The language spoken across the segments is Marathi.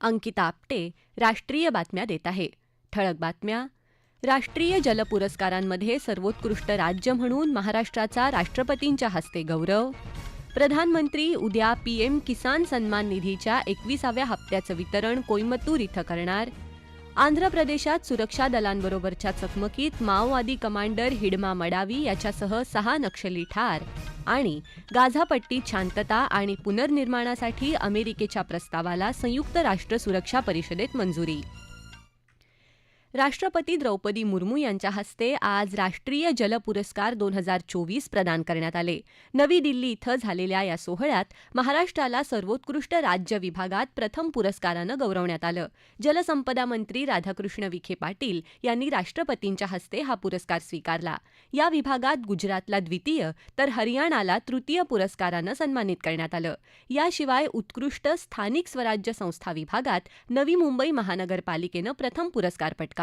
अंकिता आपटे राष्ट्रीय बातम्या देत आहे. ठळक बातम्या. राष्ट्रीय जल पुरस्कारांमध्ये सर्वोत्कृष्ट राज्य म्हणून महाराष्ट्राचा राष्ट्रपतींच्या हस्ते गौरव. प्रधानमंत्री उद्या पीएम किसान सन्मान निधीच्या एकविसाव्या हप्त्याचं वितरण कोईमतूर इथं करणार. आंध्र प्रदेशात सुरक्षा दलांबरोबरच्या चकमकीत माओवादी कमांडर हिडमा मडावी याच्यासह सहा नक्षली ठार आणि गाझापट्टीत शांतता आणि पुनर्निर्माणासाठी अमेरिकेच्या प्रस्तावाला संयुक्त राष्ट्र सुरक्षा परिषदेत मंजुरी. राष्ट्रपती द्रौपदी मुर्मू यांच्या हस्ते आज राष्ट्रीय जल पुरस्कार दोन हजार चोवीस प्रदान करण्यात आले. नवी दिल्ली इथं झालेल्या या सोहळ्यात महाराष्ट्राला सर्वोत्कृष्ट राज्य विभागात प्रथम पुरस्कारानं गौरवण्यात आलं. जलसंपदा मंत्री राधाकृष्ण विखे पाटील यांनी राष्ट्रपतींच्या हस्ते हा पुरस्कार स्वीकारला. या विभागात गुजरातला द्वितीय तर हरियाणाला तृतीय पुरस्कारानं सन्मानित करण्यात आलं. याशिवाय उत्कृष्ट स्थानिक स्वराज्य संस्था विभागात नवी मुंबई महानगरपालिकेनं प्रथम पुरस्कार पटकावला.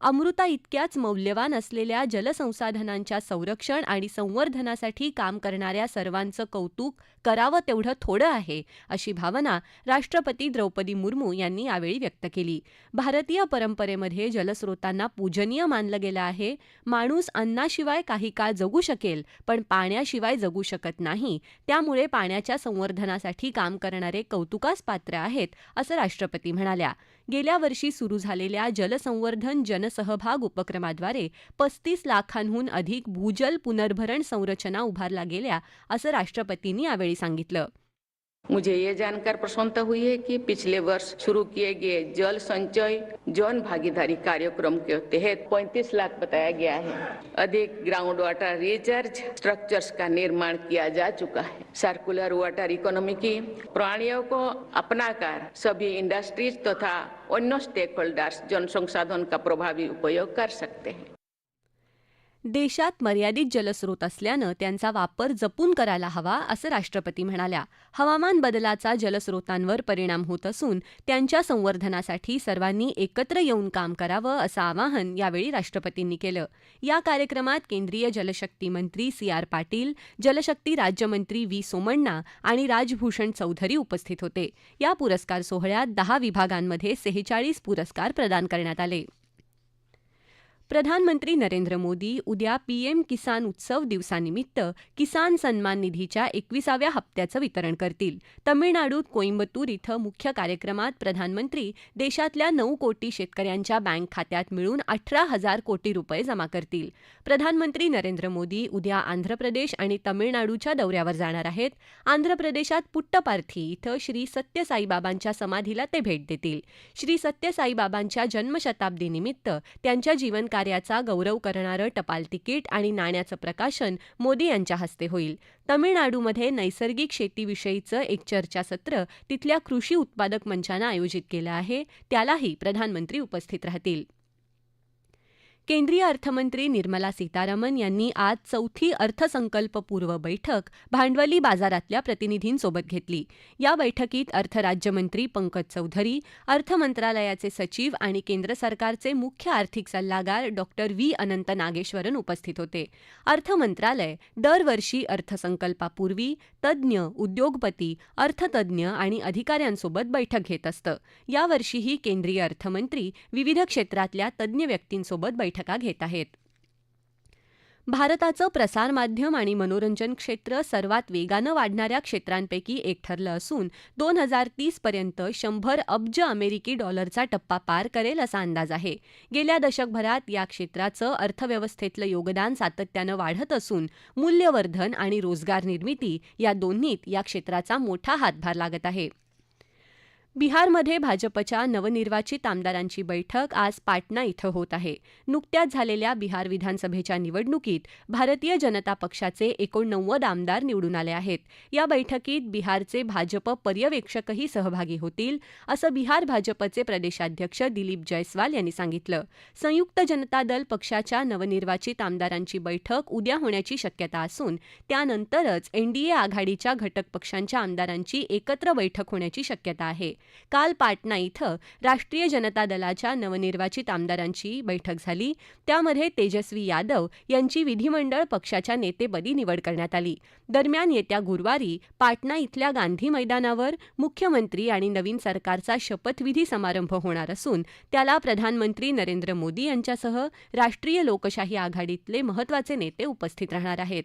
अमृता इतक्याच मौल्यवान असलेल्या जलसंसाधनांच्या संरक्षण आणि संवर्धनासाठी काम करणाऱ्या सर्वांचं कौतुक करावं तेवढं थोडं आहे अशी भावना राष्ट्रपती द्रौपदी मुर्मू यांनी यावेळी व्यक्त केली. भारतीय परंपरेमध्ये जलस्रोतांना पूजनीय मानलं गेलं आहे. माणूस अन्नाशिवाय काही काळ जगू शकेल पण पाण्याशिवाय जगू शकत नाही. त्यामुळे पाण्याच्या संवर्धनासाठी काम करणारे कौतुकास पात्र आहेत असं राष्ट्रपती म्हणाल्या. गेल्या वर्षी सुरू झालेल्या जलसंवर्धन जनसहभाग उपक्रमाद्वारे पस्तीस लाखांहून अधिक भूजल पुनर्भरण संरचना उभारल्या गेल्या असं राष्ट्रपतींनी यावेळी सांगितलं. मुझे ये जानकर प्रसन्नता हुई है कि पिछले वर्ष शुरू किए गए जल संचय जन भागीदारी कार्यक्रम के तहत 35 लाख बताया गया है। अधिक ग्राउंड वाटर रिचार्ज स्ट्रक्चर्स का निर्माण किया जा चुका है। सर्कुलर वाटर इकोनॉमी की प्रणालियों को अपनाकर सभी इंडस्ट्रीज तथा अन्य स्टेक होल्डर्स जनसंसाधन का प्रभावी उपयोग कर सकते हैं देशात मर्यादित जलस्रोत असल्यानं त्यांचा वापर जपून करायला हवा असं राष्ट्रपती म्हणाल्या. हवामान बदलाचा जलस्रोतांवर परिणाम होत असून त्यांच्या संवर्धनासाठी सर्वांनी एकत्र येऊन काम करावं असं आवाहन यावेळी राष्ट्रपतींनी केलं. या कार्यक्रमात केंद्रीय जलशक्ती मंत्री सी आर पाटील जलशक्ती राज्यमंत्री व्ही सोमण्णा आणि राजभूषण चौधरी उपस्थित होते. या पुरस्कार सोहळ्यात दहा विभागांमध्ये सेहेचाळीस पुरस्कार प्रदान करण्यात आले. प्रधानमंत्री नरेंद्र मोदी उद्या पीएम किसान उत्सव दिवसानिमित्त किसान सन्मान निधीच्या एकविसाव्या हप्त्याचं वितरण करतील. तमिळनाडूत कोईम्बतूर इथं मुख्य कार्यक्रमात प्रधानमंत्री देशातल्या नऊ कोटी शेतकऱ्यांच्या बँक खात्यात मिळून अठरा हजार कोटी रुपये जमा करतील. प्रधानमंत्री नरेंद्र मोदी उद्या आंध्र प्रदेश आणि तमिळनाडूच्या दौऱ्यावर जाणार आहेत. आंध्र प्रदेशात पुट्टपार्थी इथं श्री सत्य साईबाबांच्या समाधीला ते भेट देतील. श्री सत्य साईबाबांच्या जन्मशताब्दीनिमित्त त्यांच्या जीवन कार्याचा गौरव करणारं टपाल तिकीट आणि नाण्याचं प्रकाशन मोदी यांच्या हस्ते होईल. तमिळनाडूमध्ये नैसर्गिक शेतीविषयीचं एक चर्चासत्र तिथल्या कृषी उत्पादक मंचानं आयोजित केलं आहे. त्यालाही प्रधानमंत्री उपस्थित राहतील. केंद्रीय अर्थमंत्री निर्मला सीतारामन यांनी आज चौथी अर्थसंकल्पपूर्व बैठक भांडवली बाजारातल्या प्रतिनिधींसोबत घेतली. या बैठकीत अर्थराज्यमंत्री पंकज चौधरी अर्थ मंत्रालयाचे सचिव आणि केंद्र सरकारचे मुख्य आर्थिक सल्लागार डॉक्टर व्ही. अनंत नागेश्वरन उपस्थित होते. अर्थ मंत्रालय दरवर्षी अर्थसंकल्पापूर्वी तज्ज्ञ उद्योगपती अर्थतज्ज्ञ आणि अधिकाऱ्यांसोबत बैठक घेत असतं. यावर्षीही केंद्रीय अर्थमंत्री विविध क्षेत्रातल्या तज्ज्ञ व्यक्तींसोबत बैठक बैठका घेत आहेत. भारताचं प्रसारमाध्यम आणि मनोरंजन क्षेत्र सर्वात वेगानं वाढणाऱ्या क्षेत्रांपैकी एक ठरलं असून दोन हजार तीसपर्यंत शंभर अब्ज अमेरिकी डॉलरचा टप्पा पार करेल असा अंदाज आहे. गेल्या दशकभरात या क्षेत्राचं अर्थव्यवस्थेतलं योगदान सातत्यानं वाढत असून मूल्यवर्धन आणि रोजगार निर्मिती या दोन्हीत या क्षेत्राचा मोठा हातभार लागत आहे. बिहारमध्ये भाजपच्या नवनिर्वाचित आमदारांची बैठक आज पाटणा इथं होत आहे. नुकत्याच झालेल्या बिहार विधानसभेच्या निवडणुकीत भारतीय जनता पक्षाचे एकोणनव्वद आमदार निवडून आले आहेत. या बैठकीत बिहारचे भाजप पर्यवेक्षकही सहभागी होतील असं बिहार भाजपचे प्रदेशाध्यक्ष दिलीप जयस्वाल यांनी सांगितलं. संयुक्त जनता दल पक्षाच्या नवनिर्वाचित आमदारांची बैठक उद्या होण्याची शक्यता असून त्यानंतरच एनडीए आघाडीच्या घटक पक्षांच्या आमदारांची एकत्र बैठक होण्याची शक्यता आहे. काल पाटणा इथं राष्ट्रीय जनता दलाच्या नवनिर्वाचित आमदारांची बैठक झाली. त्यामध्ये तेजस्वी यादव यांची विधिमंडळ पक्षाच्या नेतेपदी निवड करण्यात आली. दरम्यान येत्या गुरुवारी पाटणा इथल्या गांधी मैदानावर मुख्यमंत्री आणि नवीन सरकारचा शपथविधी समारंभ होणार असून त्याला प्रधानमंत्री नरेंद्र मोदी यांच्यासह राष्ट्रीय लोकशाही आघाडीतले महत्त्वाचे नेते उपस्थित राहणार आहेत.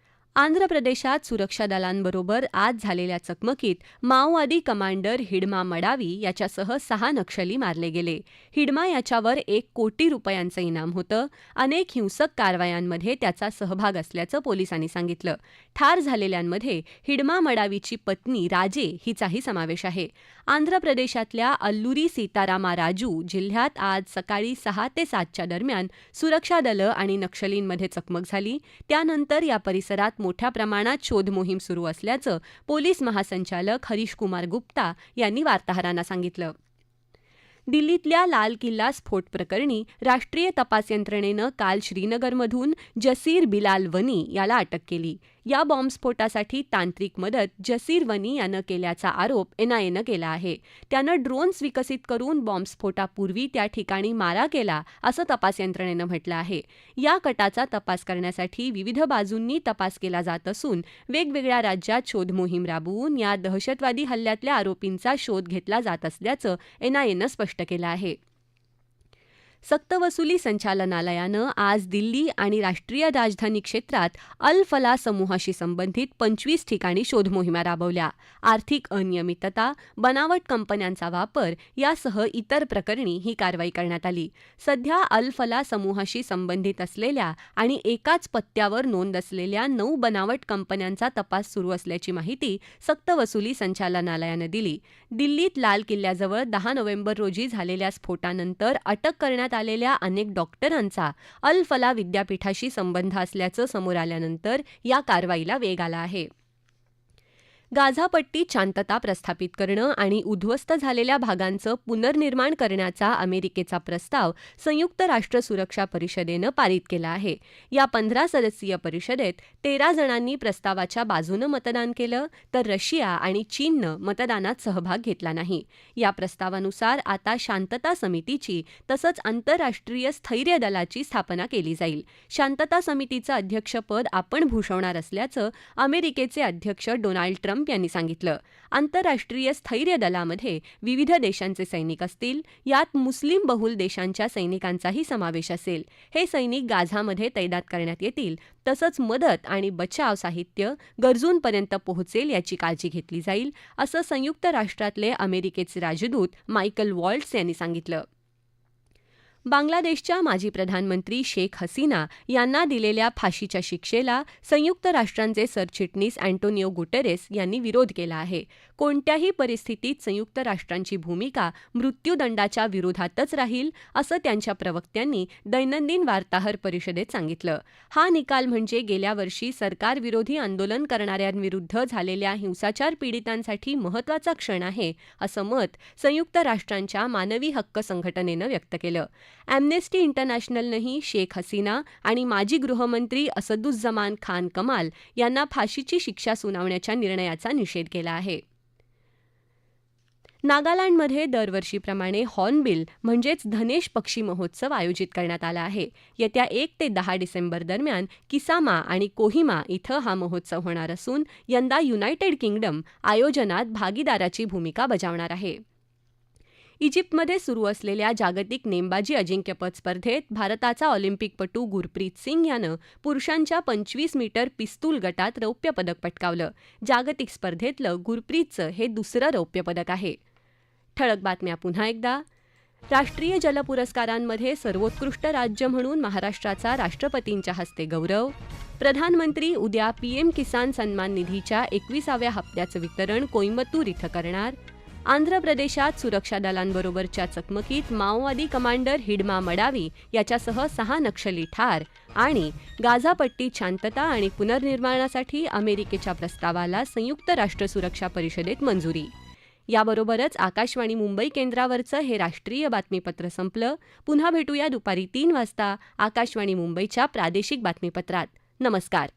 आंध्र प्रदेशात सुरक्षा दलांबरोबर आज झालेल्या चकमकीत माओवादी कमांडर हिडमा मडावी याच्यासह सहा नक्षली मारले गेले. हिडमा याच्यावर एक कोटी रुपयांचं इनाम होतं. अनेक हिंसक कारवायांमध्ये त्याचा सहभाग असल्याचं पोलिसांनी सांगितलं. ठार झालेल्यांमध्ये हिडमा मडावीची पत्नी राजे हिचाही समावेश आहे. आंध्र प्रदेशातल्या अल्लुरी सीतारामा राजू जिल्ह्यात आज सकाळी सहा ते सातच्या दरम्यान सुरक्षा दलं आणि नक्षलींमध्ये चकमक झाली. त्यानंतर या परिसरात मोठ्या प्रमाणात शोध मोहीम सुरू असल्याचं पोलीस महासंचालक हरीश कुमार गुप्ता यांनी वार्ताहरांना सांगितलं. दिल्लीतल्या लाल किल्ला स्फोट प्रकरणी राष्ट्रीय तपास यंत्रणेनं काल श्रीनगरमधून जसीर बिलाल वनी याला अटक केली. या बॉम्बस्फोटासाठी तांत्रिक मदत जसीर वनी यानं केल्याचा आरोप एनआयएनं केला आहे. त्यानं ड्रोन्स विकसित करून बॉम्बस्फोटापूर्वी त्या ठिकाणी मारा केला असं तपास यंत्रणेनं म्हटलं आहे. या कटाचा तपास करण्यासाठी विविध बाजूंनी तपास केला जात असून वेगवेगळ्या राज्यात शोध मोहीम राबवून या दहशतवादी हल्ल्यातल्या आरोपींचा शोध घेतला जात असल्याचं एनआयएनं स्पष्ट केलं आहे. सक्तवसुली संचालनालयानं आज दिल्ली आणि राष्ट्रीय राजधानी क्षेत्रात अल फला समूहाशी संबंधित पंचवीस ठिकाणी शोधमोहिमा राबवल्या. आर्थिक अनियमितता बनावट कंपन्यांचा वापर यासह इतर प्रकरणी ही कारवाई करण्यात आली. सध्या अल फला समूहाशी संबंधित असलेल्या आणि एकाच पत्त्यावर नोंद असलेल्या नऊ बनावट कंपन्यांचा तपास सुरू असल्याची माहिती सक्तवसुली संचालनालयानं दिली. दिल्लीत लाल किल्ल्याजवळ दहा नोव्हेंबर रोजी झालेल्या स्फोटानंतर अटक करण्यात करण्यात आलेल्या अनेक डॉक्टरांचा अल फला विद्यापीठाशी संबंध असल्याचं समोर आल्यानंतर या कारवाईला वेग आला आहे. गाझापट्टीत शांतता प्रस्थापित करणं आणि उद्ध्वस्त झालेल्या भागांचं पुनर्निर्माण करण्याचा अमेरिकेचा प्रस्ताव संयुक्त राष्ट्र सुरक्षा परिषदेनं पारित केला आहे. या पंधरा सदस्यीय परिषदेत तेरा जणांनी प्रस्तावाच्या बाजूनं मतदान केलं तर रशिया आणि चीननं मतदानात सहभाग घेतला नाही. या प्रस्तावानुसार आता शांतता समितीची तसंच आंतरराष्ट्रीय स्थैर्य दलाची स्थापना केली जाईल. शांतता समितीचं अध्यक्षपद आपण भूषवणार असल्याचं अमेरिकेचे अध्यक्ष डोनाल्ड ट्रम्प ट्रम्प यांनी सांगितलं. आंतरराष्ट्रीय स्थैर्य दलामध्ये विविध देशांचे सैनिक असतील यात मुस्लिम बहुल देशांच्या सैनिकांचाही समावेश असेल. हे सैनिक गाझामध्ये तैनात करण्यात येतील तसंच मदत आणि बचाव साहित्य गरजूंपर्यंत पोहोचेल याची काळजी घेतली जाईल असं संयुक्त राष्ट्रातले अमेरिकेचे राजदूत मायकल वॉल्ट्स यांनी सांगितलं. बांगलादेशच्या माजी प्रधानमंत्री शेख हसीना यांना दिलेल्या फाशीच्या शिक्षेला संयुक्त राष्ट्रांचे सरचिटणीस अँटोनिओ गुटेरेस यांनी विरोध केला आहे. कोणत्याही परिस्थितीत संयुक्त राष्ट्रांची भूमिका मृत्यूदंडाच्या विरोधातच राहील असं त्यांच्या प्रवक्त्यांनी दैनंदिन वार्ताहर परिषदेत सांगितलं. हा निकाल म्हणजे गेल्या वर्षी सरकारविरोधी आंदोलन करणाऱ्यांविरुद्ध झालेल्या हिंसाचार पीडितांसाठी महत्त्वाचा क्षण आहे असं मत संयुक्त राष्ट्रांच्या मानवी हक्क संघटनेनं व्यक्त केलं. अॅम्नेस्टी इंटरनॅशनलनंही शेख हसीना आणि माजी गृहमंत्री असदुज्जमान खान कमाल यांना फाशीची शिक्षा सुनावण्याच्या निर्णयाचा निषेध केला आहे. नागालँडमध्ये दरवर्षीप्रमाणे हॉर्नबिल म्हणजेच धनेश पक्षी महोत्सव आयोजित करण्यात आला आहे. येत्या एक ते दहा डिसेंबर दरम्यान किसामा आणि कोहिमा इथं हा महोत्सव होणार असून यंदा युनायटेड किंगडम आयोजनात भागीदाराची भूमिका बजावणार आहे. इजिप्तमध्ये सुरू असलेल्या जागतिक नेमबाजी अजिंक्यपद स्पर्धेत भारताचा ऑलिम्पिकपटू गुरप्रीत सिंग यानं पुरुषांच्या पंचवीस मीटर पिस्तूल गटात रौप्य पदक पटकावलं. जागतिक स्पर्धेतलं गुरप्रीतचं हे दुसरं रौप्य पदक आहे. ठळक बातम्या पुन्हा एकदा. राष्ट्रीय जल पुरस्कारांमध्ये सर्वोत्कृष्ट राज्य म्हणून महाराष्ट्राचा राष्ट्रपतींच्या हस्ते गौरव. प्रधानमंत्री उद्या पीएम किसान सन्मान निधीच्या एकविसाव्या हप्त्याचं वितरण कोईम्बतूर इथं करणार. आंध्र प्रदेशात सुरक्षा दलांबरोबरच्या चकमकीत माओवादी कमांडर हिडमा मडावी याच्यासह सहा नक्षली ठार आणि गाझापट्टीत शांतता आणि पुनर्निर्माणासाठी अमेरिकेच्या प्रस्तावाला संयुक्त राष्ट्र सुरक्षा परिषदेत मंजुरी. याबरोबरच आकाशवाणी मुंबई केंद्रावरचं हे राष्ट्रीय बातमीपत्र संपलं. पुन्हा भेटूया दुपारी तीन वाजता आकाशवाणी मुंबईच्या प्रादेशिक बातमीपत्रात. नमस्कार.